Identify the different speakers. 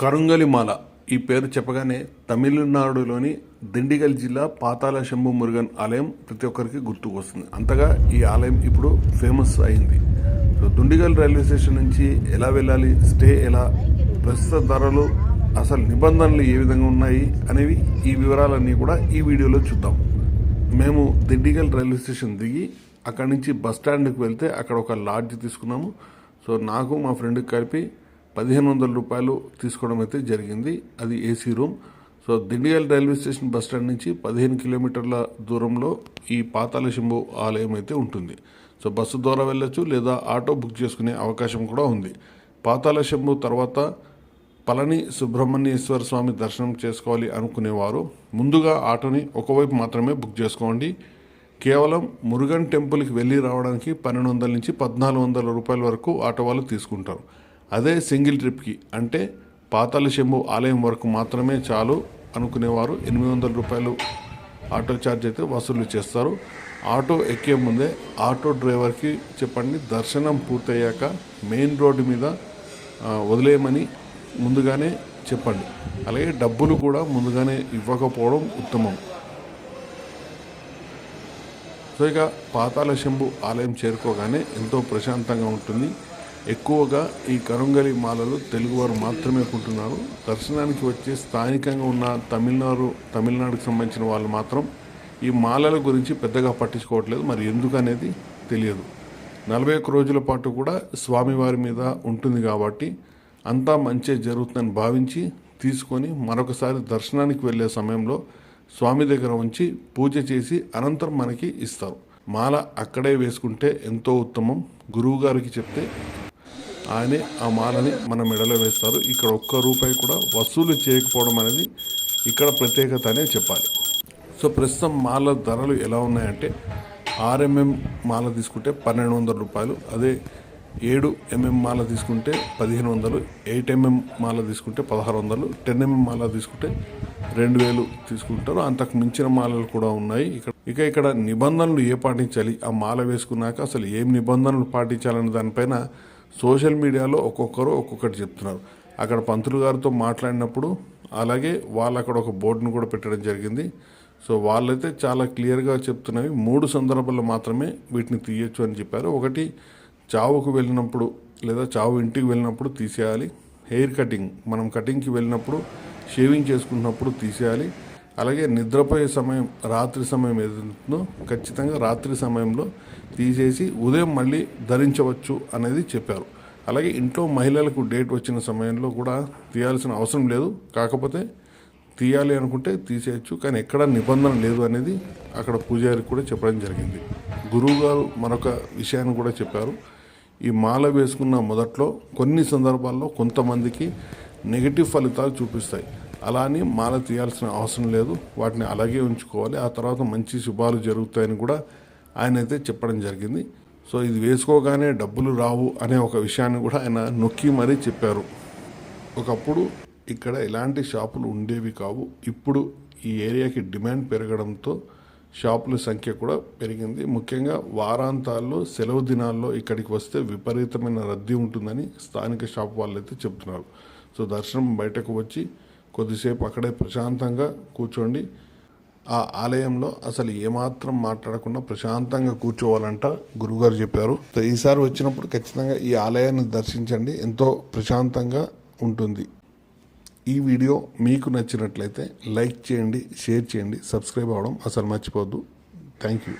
Speaker 1: కరుంగలిమాల. ఈ పేరు చెప్పగానే తమిళనాడులోని దిండిగల్ జిల్లా పాతాల శంభు మురుగన్ ఆలయం ప్రతి ఒక్కరికి గుర్తుకు వస్తుంది. అంతగా ఈ ఆలయం ఇప్పుడు ఫేమస్ అయింది. సో దుండిగల్ రైల్వే స్టేషన్ నుంచి ఎలా వెళ్ళాలి స్టే ఎలా ప్రస్తుత ధరలు అసలు నిబంధనలు ఏ విధంగా ఉన్నాయి అనేవి ఈ వివరాలన్నీ కూడా ఈ వీడియోలో చూద్దాం. మేము దిండిగల్ రైల్వే స్టేషన్ దిగి అక్కడి నుంచి బస్ స్టాండ్కి వెళ్తే అక్కడ ఒక లాడ్జ్ తీసుకున్నాము. సో నాకు మా ఫ్రెండ్కి కలిపి పదిహేను వందల రూపాయలు తీసుకోవడం అయితే జరిగింది. అది AC room. So Dindigul railway station bus stand నుంచి పదిహేను కిలోమీటర్ల దూరంలో ఈ పాతాల శంభు ఆలయం అయితే ఉంటుంది. సో బస్సు ద్వారా వెళ్ళొచ్చు లేదా ఆటో బుక్ చేసుకునే అవకాశం కూడా ఉంది. పాతాల శంభు తర్వాత పళని సుబ్రహ్మణ్యేశ్వర స్వామి దర్శనం చేసుకోవాలి అనుకునేవారు. ముందుగా ఆటోని ఒకవైపు మాత్రమే బుక్ చేసుకోండి. కేవలం మురుగన్ టెంపుల్కి వెళ్ళి రావడానికి పన్నెండు వందల నుంచి పద్నాలుగు వందల రూపాయల వరకు ఆటో వాళ్ళు తీసుకుంటారు. అదే సింగిల్ ట్రిప్కి. అంటే పాతాల శంభు ఆలయం వరకు మాత్రమే చాలు అనుకునేవారు. ఎనిమిది వందల రూపాయలు ఆటో ఛార్జ్ అయితే వసూలు చేస్తారు. ఆటో ఎక్కే ముందే ఆటో డ్రైవర్కి చెప్పండి దర్శనం పూర్తయ్యాక మెయిన్ రోడ్డు మీద వదిలేయమని ముందుగానే చెప్పండి. అలాగే డబ్బులు కూడా ముందుగానే ఇవ్వకపోవడం ఉత్తమం. సో ఇక పాతాల శంభు ఆలయం చేరుకోగానే ఎంతో ప్రశాంతంగా ఉంటుంది. ఎక్కువగా ఈ కరంగలి మాలలు తెలుగువారు మాత్రమే కొంటున్నారు. దర్శనానికి వచ్చే స్థానికంగా ఉన్న తమిళనాడు తమిళనాడుకు సంబంధించిన వాళ్ళు మాత్రం ఈ మాలల గురించి పెద్దగా పట్టించుకోవట్లేదు. మరి ఎందుకు అనేది తెలియదు. నలభై ఒక్క రోజుల పాటు కూడా స్వామివారి మీద ఉంటుంది కాబట్టి అంతా మంచి జరుగుతుందని భావించి తీసుకొని మరొకసారి దర్శనానికి వెళ్ళే సమయంలో స్వామి దగ్గర ఉంచి పూజ చేసి అనంతరం మనకి ఇస్తారు. మాల అక్కడే వేసుకుంటే ఎంతో ఉత్తమం. గురువు గారికి చెప్తే ఆయనే ఆ మాలని మన మెడలో వేస్తారు. ఇక్కడ ఒక్క రూపాయి కూడా వసూలు చేయకపోవడం అనేది ఇక్కడ ప్రత్యేకత అనే చెప్పాలి. సో ప్రస్తుతం మాల ధరలు ఎలా ఉన్నాయంటే ఆర్ఎంఎం మాల తీసుకుంటే పన్నెండు వందల రూపాయలు అదే ఏడు ఎంఎం మాల తీసుకుంటే పదిహేను వందలు ఎయిట్ ఎంఎం మాల తీసుకుంటే పదహారు వందలు టెన్ ఎంఎం మాల తీసుకుంటే రెండు వేలు తీసుకుంటారు. అంతకు మించిన మాలలు కూడా ఉన్నాయి. ఇక్కడ ఇక ఇక్కడ నిబంధనలు ఏ పాటించాలి? ఆ మాల వేసుకున్నాక అసలు ఏం నిబంధనలు పాటించాలనే దానిపైన సోషల్ మీడియాలో ఒక్కొక్కరు ఒక్కొక్కటి చెప్తున్నారు. అక్కడ పంతులు గారితో మాట్లాడినప్పుడు అలాగే వాళ్ళు అక్కడ ఒక బోర్డును కూడా పెట్టడం జరిగింది. సో వాళ్ళైతే చాలా క్లియర్గా చెప్తున్నవి. మూడు సందర్భాల్లో మాత్రమే వీటిని తీయొచ్చు అని చెప్పారు. ఒకటి చావుకు వెళ్ళినప్పుడు లేదా చావు ఇంటికి వెళ్ళినప్పుడు తీసేయాలి. హెయిర్ కటింగ్ మనం కటింగ్కి వెళ్ళినప్పుడు షేవింగ్ చేసుకున్నప్పుడు తీసేయాలి. అలాగే నిద్రపోయే సమయం రాత్రి సమయం ఏదైతుందో ఖచ్చితంగా రాత్రి సమయంలో తీసేసి ఉదయం మళ్ళీ ధరించవచ్చు అనేది చెప్పారు. అలాగే ఇంట్లో మహిళలకు డేట్ వచ్చిన సమయంలో కూడా తీయాల్సిన అవసరం లేదు. కాకపోతే తీయాలి అనుకుంటే తీసేయచ్చు కానీ ఎక్కడ నిబంధన లేదు అనేది అక్కడ పూజారికి కూడా చెప్పడం జరిగింది. గురువు గారు మరొక విషయాన్ని కూడా చెప్పారు. ఈ మాల వేసుకున్న మొదట్లో కొన్ని సందర్భాల్లో కొంతమందికి నెగిటివ్ ఫలితాలు చూపిస్తాయి. అలా అని మాల తీయాల్సిన అవసరం లేదు. వాటిని అలాగే ఉంచుకోవాలి. ఆ తర్వాత మంచి శుభాలు జరుగుతాయని కూడా ఆయన అయితే చెప్పడం జరిగింది. సో ఇది వేసుకోగానే డబ్బులు రావు అనే ఒక విషయాన్ని కూడా ఆయన నొక్కి మరీ చెప్పారు. ఒకప్పుడు ఇక్కడ ఎలాంటి షాపులు ఉండేవి కావు. ఇప్పుడు ఈ ఏరియాకి డిమాండ్ పెరగడంతో షాపుల సంఖ్య కూడా పెరిగింది. ముఖ్యంగా వారాంతాల్లో సెలవు దినాల్లో ఇక్కడికి వస్తే విపరీతమైన రద్దీ ఉంటుందని స్థానిక షాప్ వాళ్ళు అయితే చెప్తున్నారు. సో దర్శనం బయటకు వచ్చి కొద్దిసేపు అక్కడే ప్రశాంతంగా కూర్చోండి. ఆ ఆలయంలో అసలు ఏమాత్రం మాట్లాడకుండా ప్రశాంతంగా కూర్చోవాలంట గురుగారు చెప్పారు. ఈసారి వచ్చినప్పుడు ఖచ్చితంగా ఈ ఆలయాన్ని దర్శించండి. ఎంతో ప్రశాంతంగా ఉంటుంది. ఈ వీడియో మీకు నచ్చినట్లయితే లైక్ చేయండి షేర్ చేయండి సబ్స్క్రైబ్ అవ్వడం అసలు మర్చిపోద్దు థ్యాంక్ యూ.